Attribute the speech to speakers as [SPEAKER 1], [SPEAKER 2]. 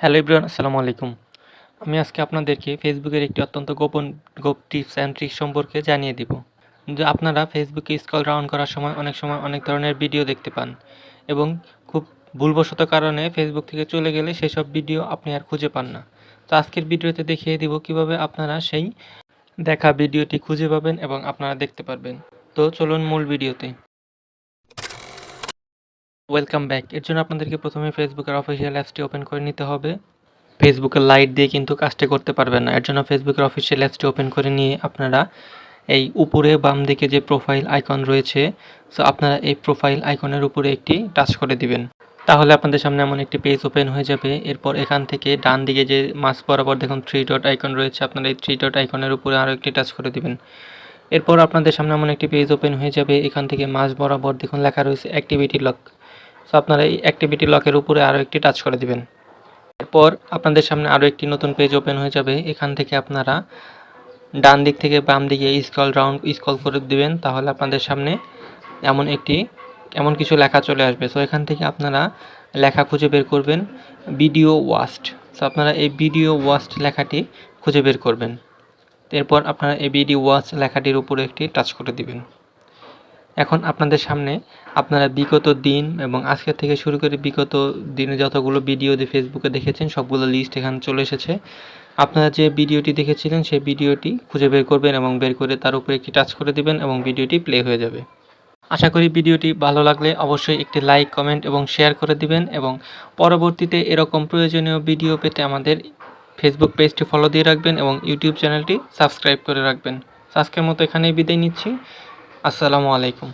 [SPEAKER 1] Hello everyone, আসসালামু আলাইকুম। আমি আজকে আপনাদেরকে ফেসবুকের একটি অত্যন্ত গোপন গোপ টিপস অ্যান্ড ট্রিক্স সম্পর্কে জানিয়ে দিব। যে আপনারা ফেসবুকে স্ক্রল ডাউন করার সময় অনেক সময় অনেক ধরনের ভিডিও দেখতে পান এবং খুব ভুলবশত কারণে ফেসবুক থেকে চলে গেলে সেসব ভিডিও আপনি আর খুঁজে পান না। তো আজকের ভিডিওতে দেখিয়ে দিব কীভাবে আপনারা সেই দেখা ভিডিওটি খুঁজে পাবেন এবং আপনারা দেখতে পারবেন। তো চলুন মূল ভিডিওতে। ওয়েলকাম ব্যাক এর জন্য আপনাদেরকে প্রথমে ফেসবুকের অফিসিয়াল অ্যাপসটি ওপেন করে নিতে হবে। ফেসবুকের লাইট দিয়ে কিন্তু কাজটি করতে পারবেন না। এর জন্য ফেসবুকের অফিসিয়াল অ্যাপসটি ওপেন করে নিয়ে আপনারা এই উপরে বাম দিকে যে প্রোফাইল আইকন রয়েছে সো আপনারা এই প্রোফাইল আইকনের উপরে একটি টাচ করে দিবেন। তাহলে আপনাদের সামনে এমন একটি পেজ ওপেন হয়ে যাবে। এরপর এখান থেকে ডান দিকে যে মাছ বরাবর দেখুন থ্রি ডট আইকন রয়েছে, আপনারা এই থ্রি ডট আইকনের উপরে আরও একটি টাচ করে দিবেন। এরপর আপনাদের সামনে এমন একটি পেজ ওপেন হয়ে যাবে। এখান থেকে মাছ বরাবর দেখুন লেখা রয়েছে অ্যাক্টিভিটি লক সো আপনারা এই অ্যাক্টিভিটি লকের উপরে আরও একটি টাচ করে দিবেন। এরপর আপনাদের সামনে আরও একটি নতুন পেজ ওপেন হয়ে যাবে। এখান থেকে আপনারা ডান দিক থেকে বাম দিকে স্ক্রল রাউন্ড স্ক্রল করে দিবেন। তাহলে আপনাদের সামনে এমন একটি, এমন কিছু লেখা চলে আসবে। সো এখান থেকে আপনারা লেখা খুঁজে বের করবেন ভিডিও ওয়াস্ট সো আপনারা এই ভিডিও ওয়াস্ট লেখাটি খুঁজে বের করবেন। এরপর আপনারা এই ভিডিও ওয়াচ লেখাটির উপরে একটি টাচ করে দিবেন। এখন আপনাদের সামনে আপনারা বিগত দিন এবং আজকের থেকে শুরু করে বিগত দিনে যতগুলো ভিডিও দিয়ে ফেসবুকে দেখেছেন, সবগুলো লিস্ট এখানে চলে এসেছে। আপনারা যে ভিডিওটি দেখেছিলেন, সেই ভিডিওটি খুঁজে বের করবেন এবং বের করে তার উপরে একটি টাচ করে দিবেন এবং ভিডিওটি প্লে হয়ে যাবে। আশা করি ভিডিওটি ভালো লাগলে অবশ্যই একটি লাইক কমেন্ট এবং শেয়ার করে দিবেন এবং পরবর্তীতে এরকম প্রয়োজনীয় ভিডিও পেতে আমাদের ফেসবুক পেজটি ফলো দিয়ে রাখবেন এবং ইউটিউব চ্যানেলটি সাবস্ক্রাইব করে রাখবেন। আজকের মতো এখানেই বিদায় নিচ্ছি। আসসালামু আলাইকুম।